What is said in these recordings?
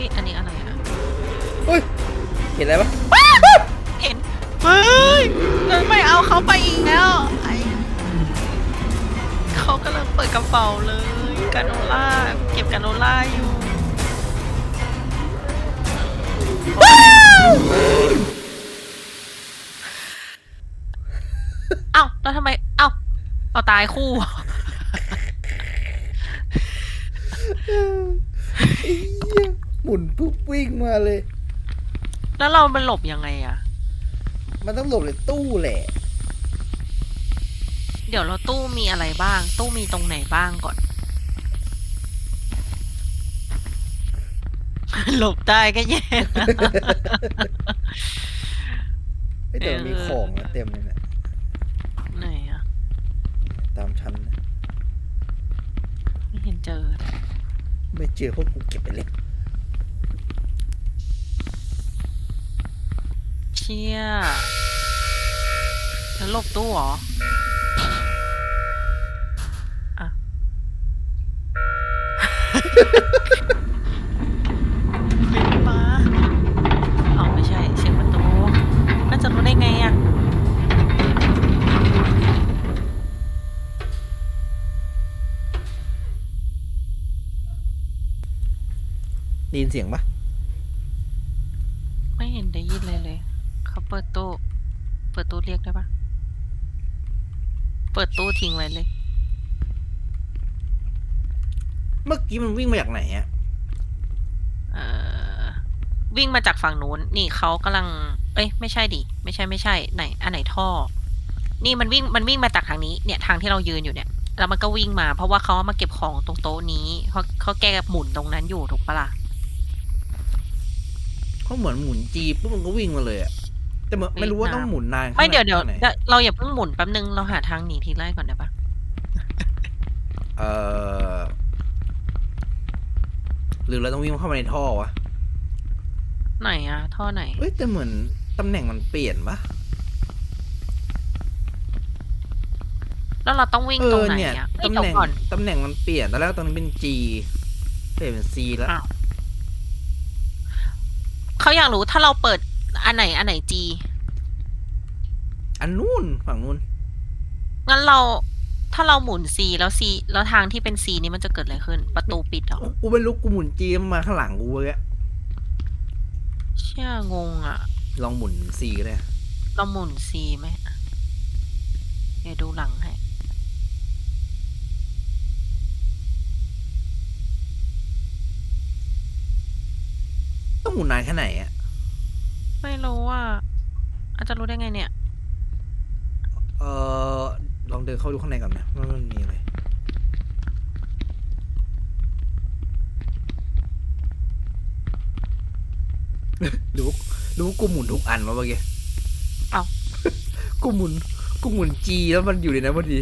นี่อันนี้อะไรอะ เฮ้ยเห็นอะไรปะเห็นเฮ้ยเราไม่เอาเขาไปอีกแล้วไอเขากำลังเปิดกระเป๋าเลยกาโนล่าเก็บกาโนล่าอยู่เอ้าแล้วทำไมเอ้าเอาตายคู่ ไอ้เหี้ยหมุนปุ๊บวิ่งมาเลย แล้วเรามันหลบยังไงอะมันต้องหลบในตู้แหละ เดี๋ยวเราตู้มีอะไรบ้าง ตู้มีตรงไหนบ้างก่อน หลบได้ก็แย่ไอ้ยแต่มันมีเออของอะเต็มเลยเนี่ยไหนอะตามชั้นนะไม่เห็นเจอ ไม่เจอพวกกูเก็บไปเลย ชี่ยแล้วหลบตู้เหรออะไม่มาเอาไม่ใช่เสียงประตูน่าจะรู้ได้ไงอะได้ยินเสียงปะ ไม่เห็นได้ยินเลยเลย เขาเปิดตู้ เปิดตู้เรียกได้ปะเปิดตู้ทิ้งไว้เลย เมื่อกี้มันวิ่งมาจากไหนอะเอ่อ วิ่งมาจากฝั่งนู้น นี่เขากำลัง เอ้ย ไม่ใช่ดิ ไม่ใช่ไม่ใช่ ไหน อันไหนท่อ นี่มันวิ่ง มันวิ่งมาจากทางนี้ เนี่ย ทางที่เรายืนอยู่เนี่ย แล้วมันก็วิ่งมา เพราะว่าเขาเอามาเก็บของตรงโต๊ะนี้เขาเขาแก้หมุนตรงนั้นอยู่ถูกปะล่ะเขาเหมือนหมุนจีบปุ๊บมันก็วิ่งมาเลยอะ แต่เหมือนไม่รู้ว่าต้องหมุนนานไม่เดี๋ยวเดี๋ยวขนาไหนเดี๋ยวเราอย่าเพิ่งหมุนแป๊บนึงเราหาทางหนีทีไล่ก่อนได้ปะเออหรือเราต้องวิ่งเข้ามาในท่อวะไหนอะท่อไหน เอ้ยแต่เหมือนตำแหน่งมันเปลี่ยนปะแล้วเราต้องวิ่งเอตรงอไหนเนี่ยอะเอ้ยตำเดี๋ยแหวน่งก่อน ตำแหน่งมันเปลี่ยนตอนแรกตอนนี้เป็น G เปลี่ยนเป็น C แล้ว อ้าว เขาอยากรู้ถ้าเราเปิด อันไหนอันไหนจีอันนู้นฝั่งนู้นงั้นเราถ้าเราหมุน C แล้ว C แล้วทางที่เป็น C นี้มันจะเกิดอะไรขึ้น ประตูปิดเหรอกูไม่รู้กูหมุน G มันมาข้างหลังกูเลยอะเชี่ยงงอะ ลองหมุน C ก็ได้เราหมุน C ไหมเดี๋ยวดูหลังให้ต้องหมุนนานแค่ไหนอะ ไม่รู้ว่า อาจจะรู้ได้ไงเนี่ย เออลองเดินเข้าดูข้างในก่อนนะว่ามันมีอะไร หรือว่าหรือว่ากูหมุนทุกอันวะเมื่อกี้เอ้า กูหมุนกูหมุน G แล้วมันอยู่ในนั้นพอดี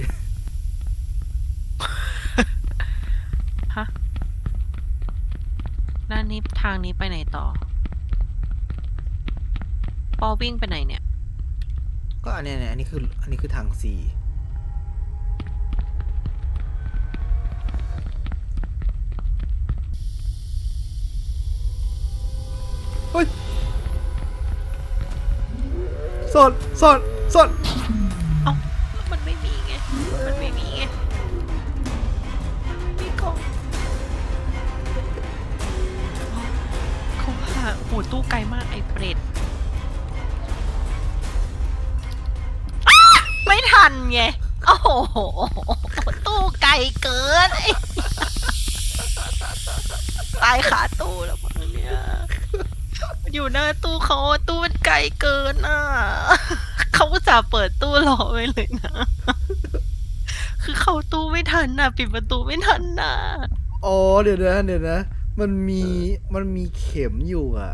ฮะด้านนี้ทางนี้ไปไหนต่อ ปอวิ่งไปไหนเนี่ย ก็อันเนี้ยเนี่ยอันนี้คืออันนี้คือทาง C เฮ้ยสดสดสด เขาอะตู้มันไกลเกินอะ เขาอุตส่าห์เปิดตู้รอไว้เลยนะ คือเข้าตู้ไม่ทันน่ะปิดประตูไม่ทันน่ะอ๋อเดี๋ยวนะเดี๋ยวนะ มันมีมันมีเข็มอยู่อะ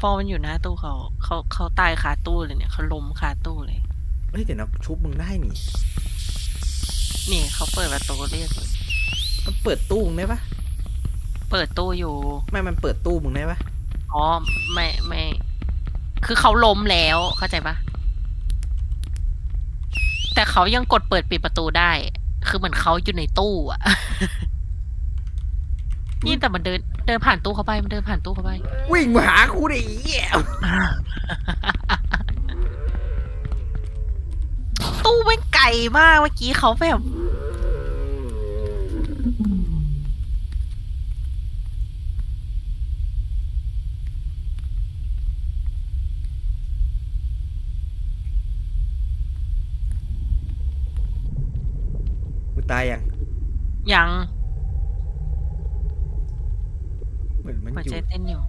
พอมันอยู่หน้าตู้เขาเขาเขาตายคาตู้เลยเนี่ยเขาล้มคาตู้เลยเฮ้ยเดี๋ยวนะชุบมึงได้นี่นี่เขาเปิดประตูเรียกเลยมันเปิดตู้มึงได้ปะเปิดตู้อยู่ ไม่มันเปิดตู้มึงได้ปะ อ๋อ ไม่ไม่ คือเขาล้มแล้วเข้าใจปะแต่เขายังกดเปิดปิดประตูได้ คือเหมือนเขาอยู่ในตู้อะ นี่แต่มันเดิน เดินผ่านตู้เข้าไป มันเดินผ่านตู้เข้าไป วิ่งมาหากูดิไอ้เหี้ยตู้ไม่ไกลมากเมื่อกี้เขาแบบ มึง ตายยังยังเหมือนมันหัวอใจยู่เต้นอยู่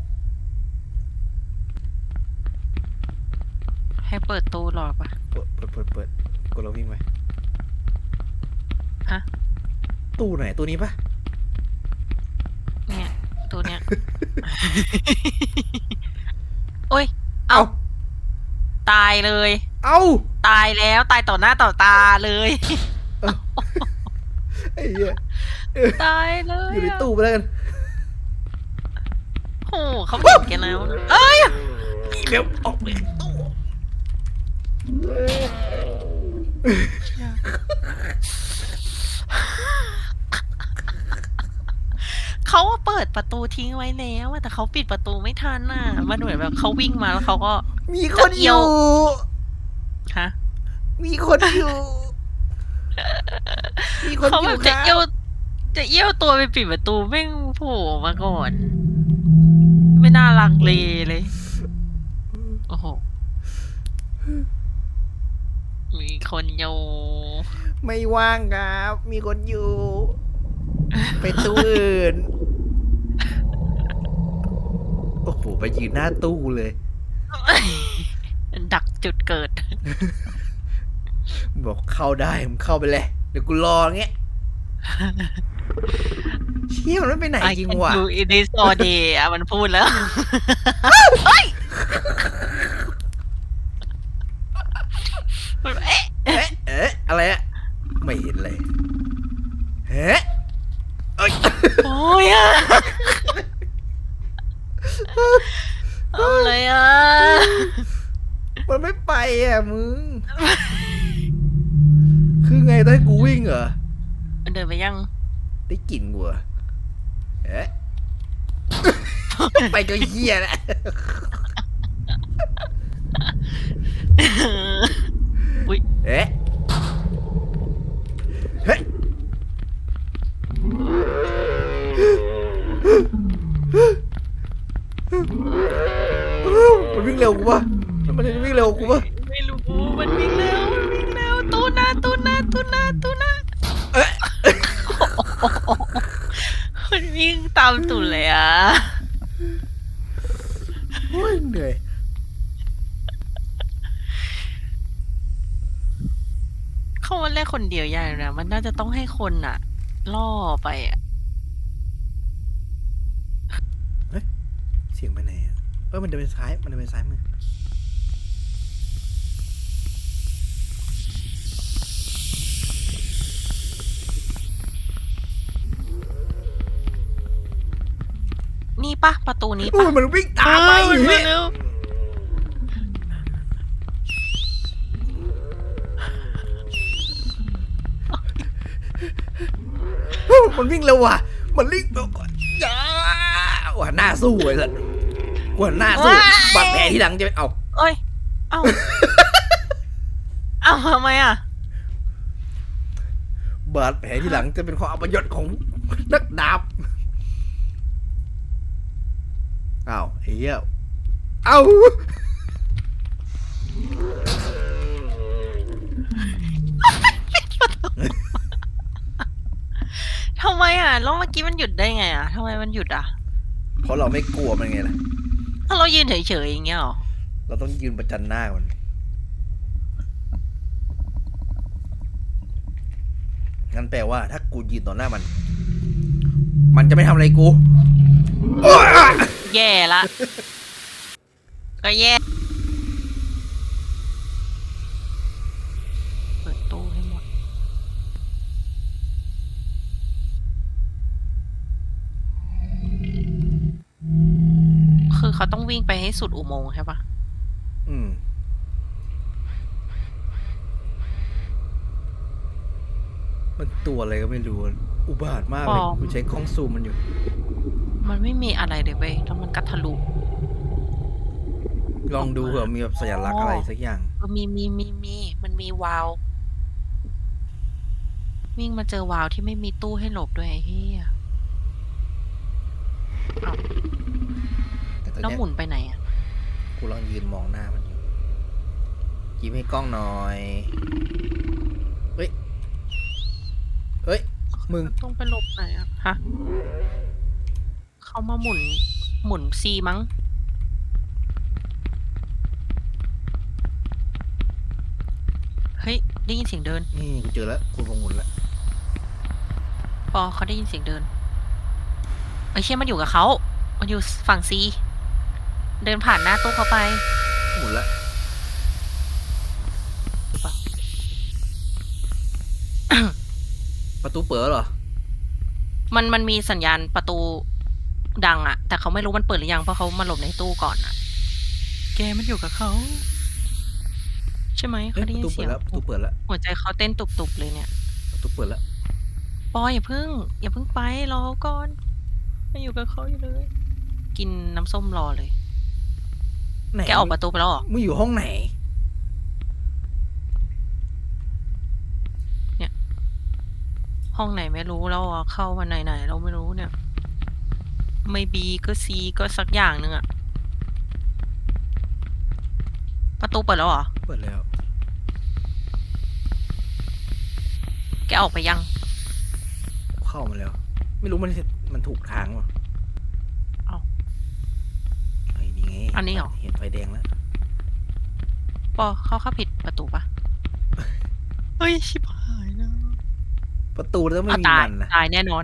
ให้เปิดตู้รอปะ เปิดเปิดเปิดเปิดกดเราวิ่งไปฮะ ตู้ไหนตู้นี้ปะเนี่ยตู้เนี้ย โอ้ย เอ้า ตายเลย เอ้า ตายแล้วตายต่อหน้าต่อตาเลย ไอ้เหี้ยตายเลยอยู่ในอะตู้ไปแล้วกันโอ้โหเขาเห็นกันแล้วนะเอ้ยเร็วออกไปจากตู้เขาว่าเปิดประตูทิ้งไว้แล้วอะแต่เขาปิดประตูไม่ทันน่ะ มันเหมือนแบบเขาวิ่งมาแล้วเขาก็ มีคนอยู่ ฮะ มีคนอยู่ มีคนเขาอแบยู่บคจะรับเอี้ยวจะเอี้ยวตัวไปปิดประตูแม่งโผล่มาก่อน ไม่น่าลังเลเลย โอ้โห มีคนอยู่ไม่ว่างครับ มีคนอยู่ ไปตู้อื่น โอ้โห ไปยืนหน้าตู้เลย ดักจุดเกิด บอกเข้าได้มึงเข้าไปเลย เดี๋ยวกูรอเงี้ยเชี่ยมันไม่ไปไหน I จริง can ว่ะ do it this all day อะมันพูดแล้วเฮ้ยมันเอ๊ะเอ๊ะเอ๊ะอะไรอะไม่เห็นเลยเฮ้เอ้ยโอ้ยอะเอาเลยอะมันไม่ไปอะมึงคือไงต้อง ให้กูวิ่งเหรอ มันเดินไปยัง ได้กลิ่นกูเหรอเอ๊ะ ไปก็เหี้ยแหละอุ้ยเอ๊ะ เฮ้ยมันวิ่งเร็วกูปะมันจะวิ่งเร็วกูปะามตูดเลยอะโอ้ยเหนื่อยเขาวันแรกคนเดียวใหญ่เลยนะมันน่าจะต้องให้คนอะล่อไปอะเสียงไปไหนอะเออมันจะเป็นซ้าย มันจะเป็นซ้ายมือ นี่ปะประตูนี้โอ้ปะยมันวิ่งตามไปเออมันวิ่งเร็วมันวิ่งเร็วว่ะ มันวิ่งเร็วกว่าจ้าว่าหน้าสู้ไอ้สัสกว่าหน้าสู้บาดแผลที่หลังจะเป็นเอาเอ้ย เอ้า เอ้าทำไมอะ บาดแผลที่หลังจะเป็นความอัปยศของนักดาบ อ้าวไอ้เหี้ยเอ้าทำไมอะแล้วเมื่อกี้มันหยุดได้ไงอะทำไมมันหยุดอะเพราะเราไม่กลัวมันไงล่ะ ถ้าเรายืนเฉยๆอย่างเงี้ยหรอเราต้องยืนประจันหน้ามันงั้นแปลว่า ถ้ากูยืนต่อหน้ามัน มันจะไม่ทำอะไรกูโอ๊ย แย่ละ ก็แย่ เปิดตู้ให้หมด คือเขาต้องวิ่งไปให้สุดอุโมงค์ใช่ปะอืม มันตัวอะไรก็ไม่รู้อุบาทมากเลยปลอม กูใช้กล้องซูมมันอยู่ มันไม่มีอะไรเลยเว้ยแล้วมันก็ทะลุ ลองดูเผื่อมีแบบสัญลักษณ์อะไรสักอย่าง เออมีมีมีมีมันมีวาล์ววิ่งมาเจอวาล์วที่ไม่มีตู้ให้หลบด้วยไอ้เหี้ยแต่ตอนแล้วเนี้ยหมุนไปไหนอะกูลองยืนมองหน้ามันอยู่ยิ้มให้กล้องหน่อย เฮ้ย เฮ้ย มึง ต้องไปหลบไหนอะฮะเขามาหมุน หมุนซีมั้ง เฮ้ย ได้ยินเสียงเดิน นี่กูเจอแล้วกูลงหมุนแล้วปอเขาได้ยินเสียงเดินไอ้ยเชี่ยมันอยู่กับเขา มันอยู่ฝั่งซี เดินผ่านหน้าตู้เขาไป หมุนแล้ว หรือเปล่า ประ ตูเปิดเหรอ มันมันมีสัญญาณประตูดังอะแต่เขาไม่รู้มันเปิดหรือยังเพราะเขามาหลบในตู้ก่อนอะแกมันอยู่กับเขา ใช่ไหมเอ้เขายได้ประยินตูเสีเปิยดงแล้วประตูเปิดแล้วหัวใจเขาเต้นตุบๆเลยเนี่ยประตูเปิดแล้วปออย่าเพิ่ง อย่าเพิ่งไปรอเขาก่อนมาอยู่กับเขาอยู่เลย กินน้ำส้มรอเลยไหนแกออกประตูไปแล้วเหรอมึงอยู่ห้องไหน ห้องไหนไม่รู้แล้วอะเข้ามาไหนๆเราไม่รู้เนี่ย ไม่บีก็ซีก็สักอย่างหนึ่งอะประตูเปิดแล้วเหรอ เปิดแล้วแกออกไปยัง เข้ามาแล้ว ไม่รู้มันมันถูกทางวะเอ้าไอ้นี่ไงอันนี้เหรอ เห็นไฟแดงแล้ว ปอเข้าเข้าผิดประตูปะ เฮ้ย ชิบหายนะ ประตูแล้วไม่อะมีตายมันนะตายแน่นอน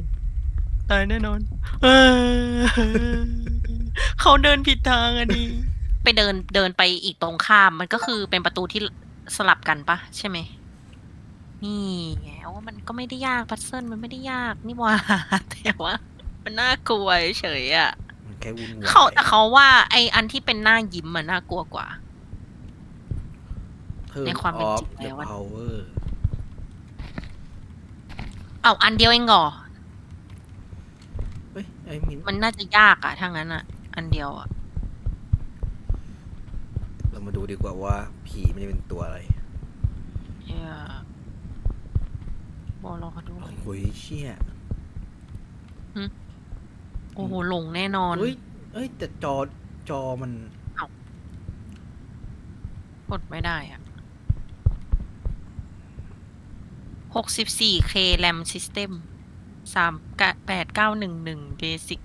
ตายแน่นอน เออเขาเดินผิดทางอะดิไปเดินเดินไปอีกตรงข้าม มันก็คือเป็นประตูที่สลับกันปะใช่ไหม นี่ไงว่ามันก็ไม่ได้ยากพัซเซิลมันไม่ได้ยากนี่หว่า แต่ว่า มันน่ากลัวเฉยๆอะมันแค่วุ่นวายเขาแต่เขาว่า ไออันที่เป็นหน้ายิ้มมันน่ากลัวกว่า Turn ในความเป็นจริง off แล้ the วอะ power เอาอันเดียวเองเหรอ เฮ้ยไอ้มินมันน่าจะยากอะถ้างั้นอะอันเดียวอะเรามาดูดีกว่าว่าผีมันจะเป็นตัวอะไรเหี้ยบอลรอเขาดู โอ้ยเชี่ยโอ้โหหลงแน่นอน เฮ้ยเอ้ยแต่จอจอมันกดไม่ได้อะ หกสิบสี่เคแรมซิสเต็มสามแปดเก้าหนึ่งหนึ่งเบสิก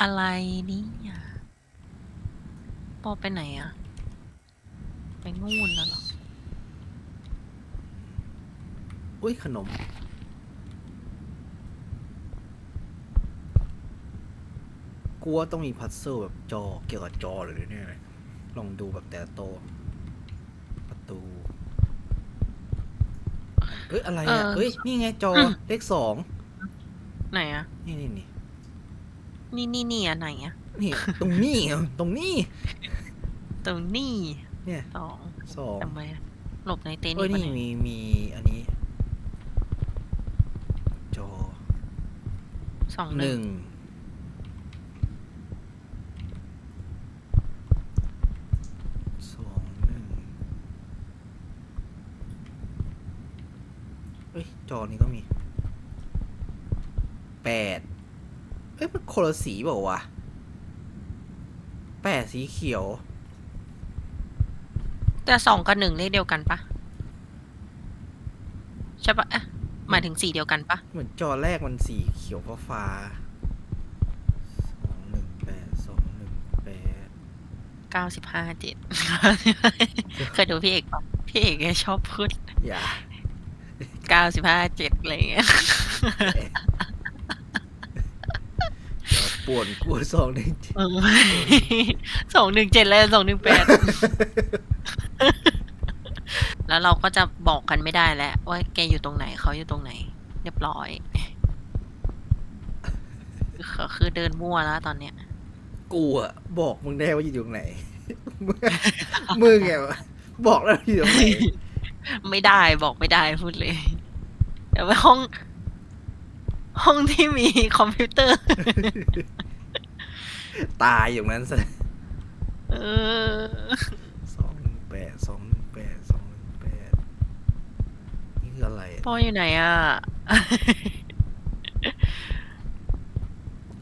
อะไรนี่ยปอไปไหนอะไปนู่นแล้วเหรอ อุ้ยขนม กลัวต้องมีพัซเซิลแบบจอเกี่ยวกับจอเลยเนี่ยลองดูแบบแต่โตวประตู เอ้ยอะไรอะเออเอ้ยนี่ไงจอเลขสองไหนอะนี่นี่นี่นี่นี่นี่อะไหนอะนี่ ตรงนี้อะตรงนี้ ตรงนี้เนี่ย สองสองทำไมอะหลบในเต็นท์เอ้ยนี่นี่ปะเนี่ยมีมีอันนี้ จอสองหหนึ่นึ่งงสองหนึ่งเอ้ย จอนี้ก็มีแปดเอ้ยมันคนละสีเปล่าวะแปดสีเขียว แต่สองกับหนึ่งเลขเดียวกันปะใช่ปะเอ๊ะหมายถึงสีเดียวกันปะเหมือนจอแรกมันสีเขียวฟ้าฟ้าสองหนึ่งแปดสองหนึ่งแปดเก้าสิบห้าเจ็ดเคยดูพี่เอกปะพี่เอกแกชอบพูดอย่า เก้าสิบห้าเจ็ดอะไรเงี้ยเดี๋ยวป่วนกลัวสองหนึ่งเจ็ดเออสองหนึ่งเจ็ดเลยสองหนึ่งแปดแล้วเราก็จะบอกกันไม่ได้แล้วว่าแกอยู่ตรงไหนเขาอยู่ตรงไหน เรียบร้อยคือคือเดินมั่วแล้วตอนเนี้ยกูอะบอกมึงได้ว่าอยู่ตรงไหนมึงไงวะบอกแล้วอยู่ตรงไหน ไม่ได้บอกไม่ได้พูดเลยแต่ว่าห้อง ห้องที่มีคอมพิวเตอร์ ตายอย่างนั้นซะเออ สองหนึ่งแปดสองหนึ่งแปดสองหนึ่งแปดนี่คืออะไรอะปออยู่ไหนอะ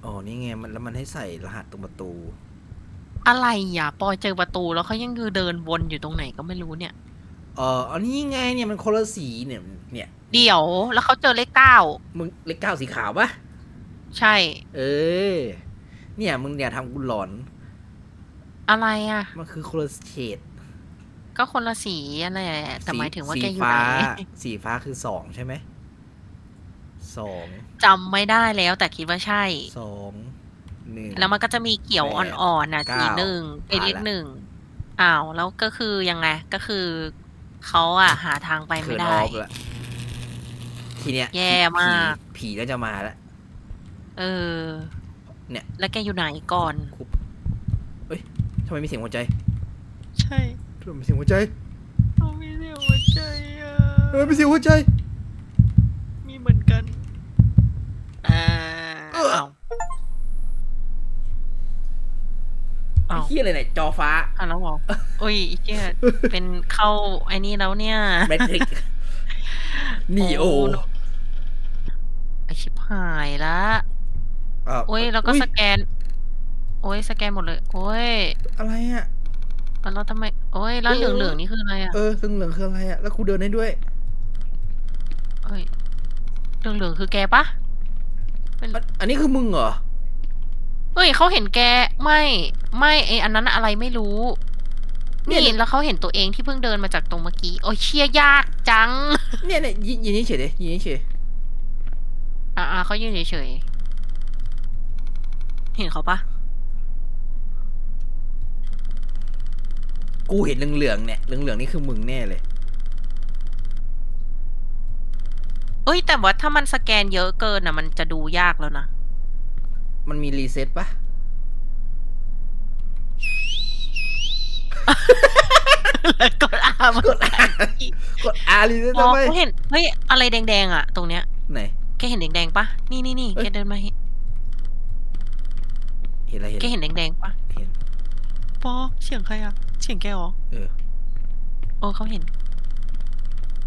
อ๋อนี่ไงมันแล้วมันให้ใส่รหัสตรงประตู อะไรอะ ปอยเจอประตูแล้วเขายังคือเดินวนอยู่ตรงไหนก็ไม่รู้เนี่ย เอออันนี้ไงเนี่ยมันคนละสีเนี่ยเนี่ยเดี๋ยวแล้วเขาเจอเลขเก้ามึงเลขเก้าสีขาวปะใช่ เออ เนี่ยมึงอย่าทำกูหลอน อะไรอะ มันคือคนละเฉดก็คนละสีอะไรแหละแต่หมายถึงว่าสีแกอยู่ฟ้าไหนสีฟ้าคือสองใช่ไหมสองจำไม่ได้แล้วแต่คิดว่าใช่สองหนึ่งแล้วมันก็จะมีเขียวแปดอ่อนๆน่ะเก้าสีหนึ่งเป็นเลขผ่านละหนึ่งอ้าวแล้วก็คือยังไงก็คือ เขาอะหาทางไปไม่เขินได้ออฟละทีเนี้ยแย่มาก ผีผีน่าจะมาแล้ว เออเนี่ย แล้วแกอยู่ไหนก่อน ทำไมมีเสียงหัวใจใช่ทำไมมีเสียงหัวใจเขามีเสียงหัวใจอะทำไมมีเสียงหัวใจ มีเหมือนกันอ่า เออ อ้าว เฮียอะไรเนี่ยจอฟ้าอะแล้วเหรออุ้ยไอ้เจ๊เป็นเข้าไอ้นี่แล้วเนี่ยแมทริกนีโอไอชิบหายละโอ้ยแล้วก็สแกน โอ้ยสแกนหมดเลย โอ้ยอะไรอะแล้วทำไม โอ้ยแล้วเหลืองเหลืองนี่คืออะไรอะเออซึ่งเหลืองคืออะไรอะแล้วกูเดินได้ด้วยเอ้ยเหลืองๆคือแกปะอันนี้คือมึงเหรอ เฮ้ยเขาเห็นแกไม่ไม่ไออันนั้นอะไรไม่รู้เนี่ยนี่แล้วเขาเห็นตัวเองที่เพิ่งเดินมาจากตรงเมื่อกี้โอ้ยเชี่ยยากจัง เนี่ยเนี่ยยินยินนี่เฉยดิยินนี่เฉยอ่าเขายืนเฉยๆเห็นเขาปะกูเห็นเหลืองๆเนี่ยเหลืองๆนี่คือมึงแน่เลยเอ้ยแต่ว่าถ้ามันสแกนเยอะเกินอะ มันจะดูยากแล้วนะ มันมีรีเซ็ตปะแล้วกดอามกด R กด R รีเซ็ตอ๋อทำไมเขาเห็นเฮ้ยอะไรแดงๆอะ ตรงเนี้ยไหนแกเห็นแดงๆปะนี่นี่นี่เอ้ยแกเดินมาเห็นเห็นอะไรเห็นแกเห็นแดงๆปะเห็นปอเสียงใครอะเสียงแกเหรอเออโอ้เขาเห็น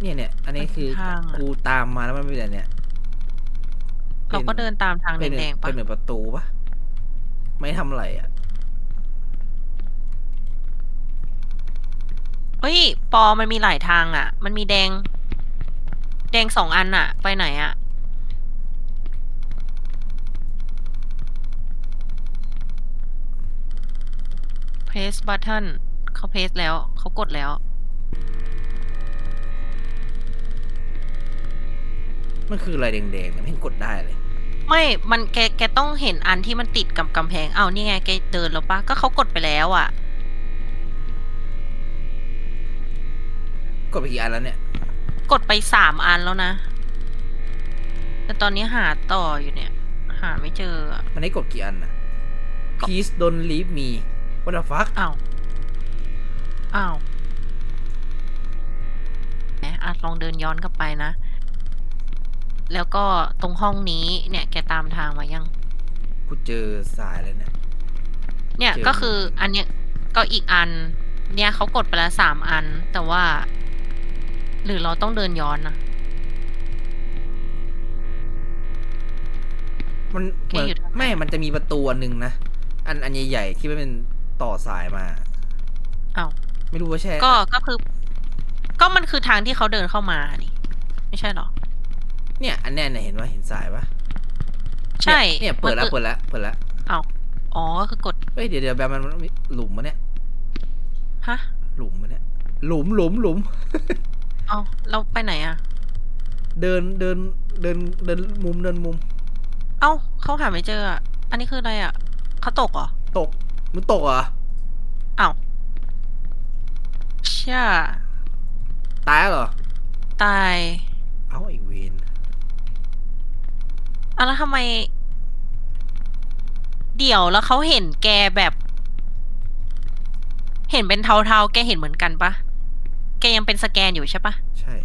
เนี่ยเนี่ยอันนี้คือทางอะกูตามมาแล้วมันเป็นอะไรเนี่ย เราก็เดินตามทางเป็นแดงๆปะเป็นเหมือนประตูปะไม่ทำอะไรอะเฮ้ย ปอมันมีหลายทางอะ มันมีแดง แดงสองอันอะ ไปไหนอะ press button เขา press แล้ว เขากดแล้ว มันคืออะไรแดงๆเนี่ยไม่เห็นกดได้เลย ไม่ มันแกแกต้องเห็นอันที่มันติดกับกำแพง เอานี่ไงแกเดินแล้วปะก็เขากดไปแล้วอะ กดไปกี่อันแล้วเนี่ย กดไปสามอันแล้วนะ แต่ตอนนี้หาต่ออยู่เนี่ย หาไม่เจออะมันให้กดกี่อันอะก็ Please don't leave me What the fuck อ้าว อ้าวแหมอาจลองเดินย้อนกลับไปนะ แล้วก็ตรงห้องนี้เนี่ยแกตามทางมายัง กูเจอสายแล้วเนี่ย เนี่ยเจอ ก็คืออันเนี้ยก็อีกอัน เนี่ยเขากดไปแล้วสามอัน แต่ว่า หรือเราต้องเดินย้อนนะ มันแกเหมือนอยู่ทางไหน ไม่ มันจะมีประตูอันหนึ่งนะ อันอันใหญ่ๆที่มันเป็นต่อสายมา อ้าวไม่รู้ว่าใช่ก็ก็คือ ก็มันคือทางที่เขาเดินเข้ามานี่ ไม่ใช่เหรอ เนี่ยอันเนี้ยเนี่ยเห็นว่าเห็นสายปะใช่เนี่ยเนี่ยเปิดแล้วมันคือเปิดแล้วเปิดแล้วอ๋อก็คือกดเฮ้ยเดี๋ยวเดี๋ยวแบบมันมันมีหลุมมะเนี่ยฮะหลุมมะเนี่ยหลุมหลุมหลุม เอาเราไปไหนอะเดินเดินเดินเดินมุมเดินมุมเอ้าเขาหาไม่เจออะอันนี้คืออะไรอะเขาตกเหรอตกมึงตกเหรอเอ้าเชี่ยตายแล้วเหรอตาย เอ้าไอเวน อะแล้วทำไม เดี๋ยวแล้วเขาเห็นแกแบบ เห็นเป็นเทาๆ แกเห็นเหมือนกันปะแกยังเป็นสแกนอยู่ใช่ปะใช่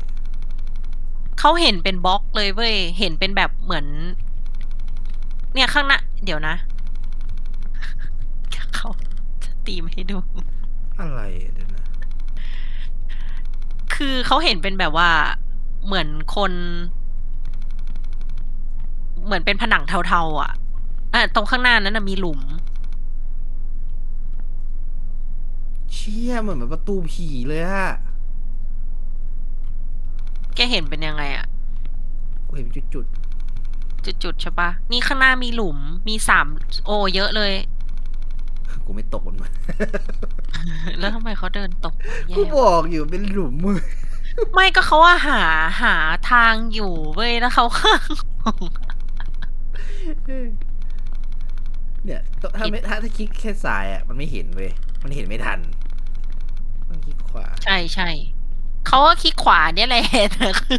เขาเห็นเป็นบล็อกเลยเว้ย เห็นเป็นแบบเหมือน เนี่ยข้างหน้า เดี๋ยวนะ เขาจะตีมให้ดู อะไรอะเดี๋ยวนะ คือเขาเห็นเป็นแบบว่าเหมือนคน เหมือนเป็นผนังเทาๆอะอะตรงข้างหน้านั้นนะมีหลุม เชี่ยเหมือนแบบประตูผีเลยอะแกเห็นเป็นยังไงอะกูเห็นเป็นจุดจุดๆใช่ปะนี่ข้างหน้ามีหลุมมีสามโอ เยอะเลย ๆ กูไม่ตกมันมาแล้วทำไมเขาเดินตกแย่กูบอกอยู่เป็นหลุมมือไม่ก็เขาว่าหาหาทางอยู่เว้ยแล้วเขาข้าง เนี่ยถ้าไม่ถ้าถ้าคลิกแค่ซ้ายอะมันไม่เห็นเว้ยมันเห็นไม่ทันต้องคลิกขวาใช่ใช่เขาก็คลิกขวาเนี่ยแหละแต่คือ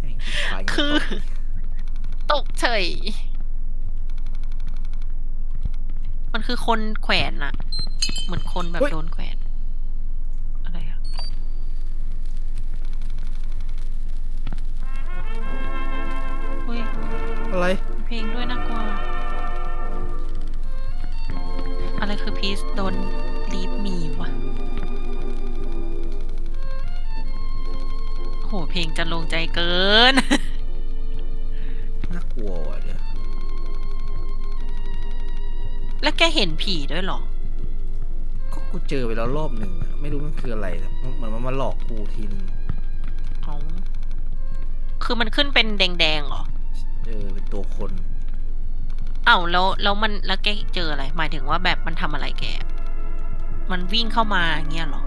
แม่งคลิกขวาย่างคือตกตกเฉย มันคือคนแขวนอะเหมือนคนแบบโดนแขวน อะไรอะอุ้ยอะไรมี เพลงด้วยน่ากลัว อะไรคือ please don't leave me วะโหเพลงจะลงใจเกิน น่ากลัวว่ะเดี๋ยวแล้วแกเห็นผีด้วยเหรอ ก็กูเจอไปแล้วรอบหนึ่งอะไม่รู้มันคืออะไรแต่มันเหมือนมันมาหลอกกูทีนึง อ๋อ คือมันขึ้นเป็นแดงๆเหรอ เจอเป็นตัวคนอ้าวแล้วแล้วมันแล้วแกเจออะไร หมายถึงว่าแบบมันทำอะไรแก มันวิ่งเข้ามาอย่างเงี้ยเหรอ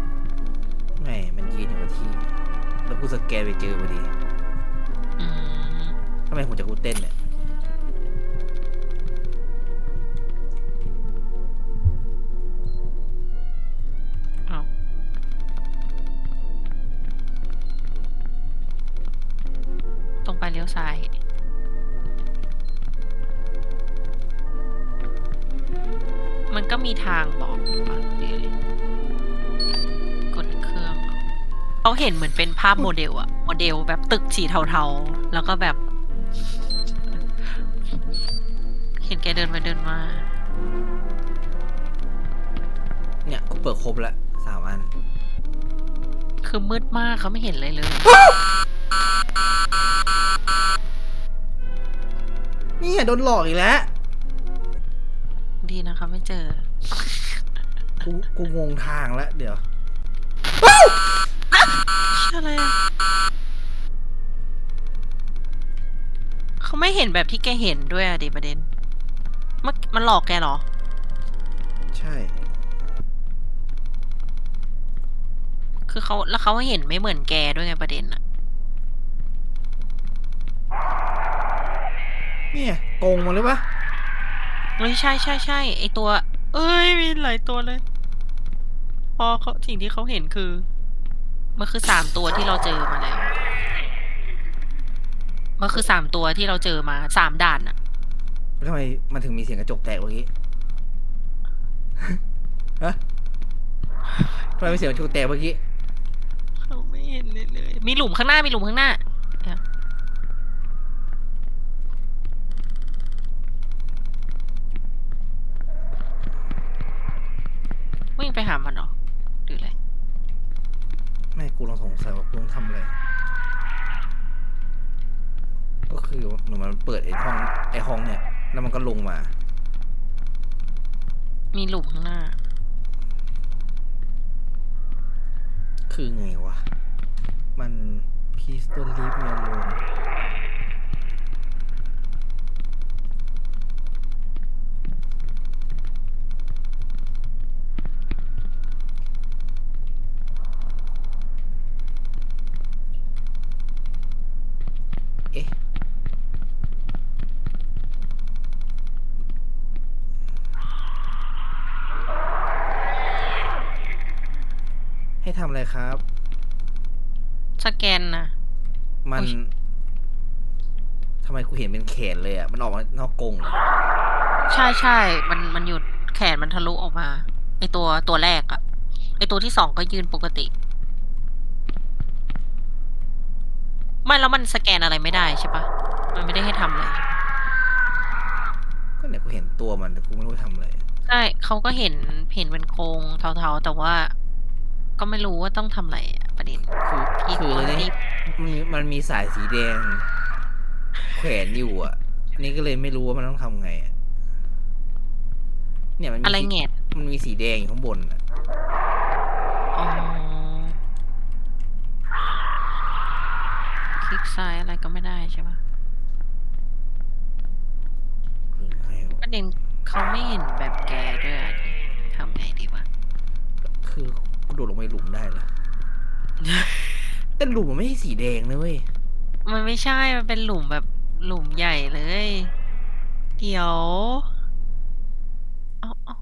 แหม่มันยืนอยู่กับที่ แล้วกูสแกนไปเจอพอดีอืมทำไมผมจะกูเต้นเนี่ย เขาเห็นเหมือนเป็นภาพโมเดลอะโมเดลแบบตึกสีเทาๆ แล้วก็แบบ เห็นแกเดินมาเดินมา เนี่ยกูเปิดครบแล้วสามอัน คือมืดมากเขาไม่เห็นเลยเลยเนี่ยโดนหลอกอีกแล้ว ดีนะคะไม่เจอ กูกูงงทางแล้วเดี๋ยว อะไรอะเขาไม่เห็นแบบที่แกเห็นด้วยอะดิประเด็นมันมันหลอกแกเหรอ ใช่ คือเขาแล้วเขาเห็นไม่เหมือนแกด้วยไงประเด็นอะเนี่ยโกงมาเลยปะเฮ้ยใช่ใช่ใช่ไอตัว เอ้ยมีหลายตัวเลย พอเขาสิ่งที่เขาเห็นคือ มันคือสามตัวที่เราเจอมาแล้ว มันคือสามตัวที่เราเจอมาสามด่านอะแล้วทำไมมันถึงมีเสียงกระจกแตกเมื่อกี้ ฮะทำไมมีเสียงกระจกแตกเมื่อกี้เขาไม่เห็นเลยเลยมีหลุมข้างหน้ามีหลุมข้างหน้าเดี๋ยววิ่งไปหามันเหรอหรืออะไร แม่ กูลองสงสัยว่ากูต้องทำอะไร ก็คือเหมือนมันเปิดไอ้ห้องไอ้ห้องเนี่ย แล้วมันก็ลงมา มีหลุมข้างหน้า คือไงวะ มัน please don't leave me alone เอ๊ะ ให้ทำอะไร ครับ สแกนนะ มันอุ๊ยทำไมกูเห็นเป็นแขนเลยอะ มันออกมานอกกรงเหรอใช่ใช่ มันมันอยู่แขนมันทะลุออกมา ไอตัวตัวแรกอะไอตัวที่สองก็ยืนปกติ ไม่แล้วมันสแกนอะไรไม่ได้ใช่ปะ มันไม่ได้ให้ทำอะไรใช่ปะกูเห็นตัวมันแต่กูไม่รู้ทำอะไร ใช่เขาก็เห็นเห็นเป็นโครงเทาๆ แต่ว่า ก็ไม่รู้ว่าต้องทำอะไรอะประเด็นคือพี่คือก็เนี่ยรีบมันมีมันมีสายสีแดง แขวนอยู่อะ นี่ก็เลยไม่รู้ว่ามันต้องทำไงอะเนี่ยมันมีอะไรสีแงดมันมีสีแดงอยู่ข้างบนอะอ๋อคลิกซ้ายอะไรก็ไม่ได้ใช่ปะหรือไงวะประเด็นเขาไม่เห็นแบบแกด้วยอะดิทำไงดีวะคือกู โดดลงไปหลุมได้เหรอ แต่หลุมมันไม่ใช่สีแดงนะเว้ย มันไม่ใช่ มันเป็นหลุมแบบหลุมใหญ่เลย เดี๋ยวเอาเอา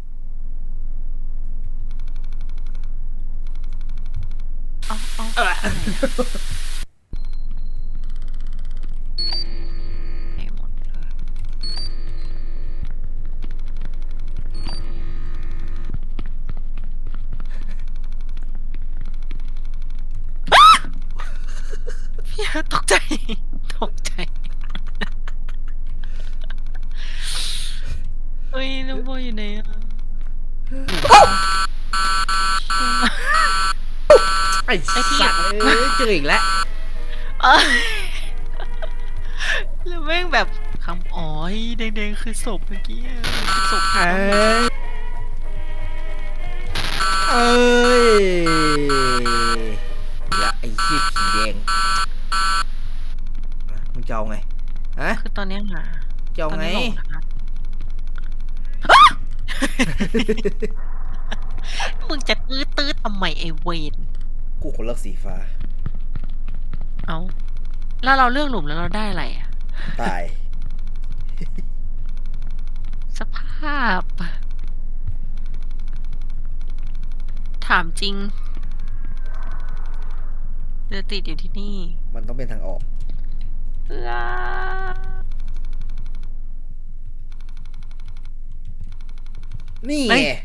เอาเอา เออ ไหนหมดเลยอ้าพี่ ตกใจ ตกใจเฮ้ยน้องโบอยู่ไหนอะไอ้ไอ้ที่สัตว์เอ้ยเจออีกแล้วเอ้ยแล้วแม่งแบบคำอ๋อยแดงๆคือศพเมื่อกี้อะคือศพเอ้ยเอ้ย จะเอาไงฮะคือตอนเนี้ยหาจะเอาตอนไงนี้หลงนะคะมึงจะตื้อตื้อทำไมไอเวนกูคนเลือกสีฟ้า เอาแล้วเราเลือกหลุมแล้วเราได้อะไรอะตาย สภาพ ถามจริงเรือติดอยู่ที่นี่ มันต้องเป็นทางออกลา นี่เฮ้ไงย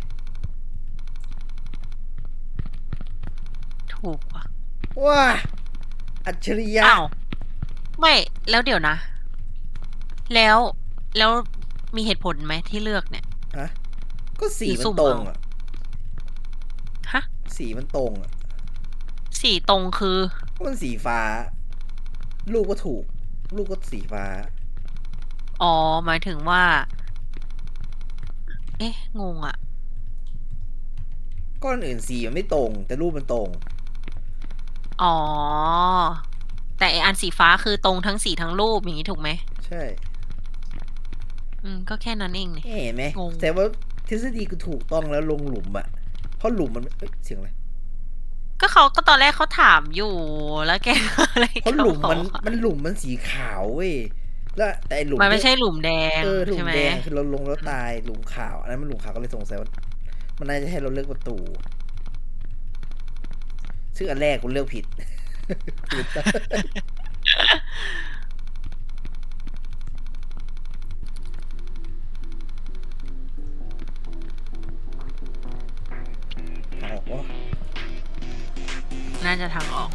ถูกว่ะว้าอัจฉริยะอ้าวไม่แล้วเดี๋ยวนะ แล้วแล้วมีเหตุผลไหมที่เลือกเนี่ยฮะก็สีสีมัสุ่นมตรงเอาอะฮะสีมันตรงอะสีตรงคือก็มันสีฟ้า ลูกก็ถูก ลูกก็สีฟ้า อ๋อ หมายถึงว่า เอ๊ะ งงอะก้อนอื่นสีมันไม่ตรง แต่รูปมันตรง อ๋อ แต่ไออันสีฟ้าคือตรงทั้งสีทั้งรูปอย่างนี้ถูกไหม ใช่อืม ก็แค่นั้นเองนี่ เห็นไหมงง แต่ว่าทฤษฎีกูถูกต้องแล้วลงหลุมอะเพราะหลุมมันเอ้ยเสียงอะไร ก็เขาก็ตอนแรกเขาถามอยู่แล้วแกก็อะไรเพราะหลุมมันก็บอกมันหลุมมันสีขาวเว้ยแล้วแต่ไอ้หลุมมันไม่ที่ใช่หลุมแดงเออหลุใช่มไหมแดงคือเราลงแล้วตายหลุมขาวอันนั้นมันหลุมขาวก็เลยสงสัยว่ามันน่าจะให้เราเลือกประตู ซึ่งอันแรกกูเลือกผิดผิดเอาออกวะ น่าจะทางออก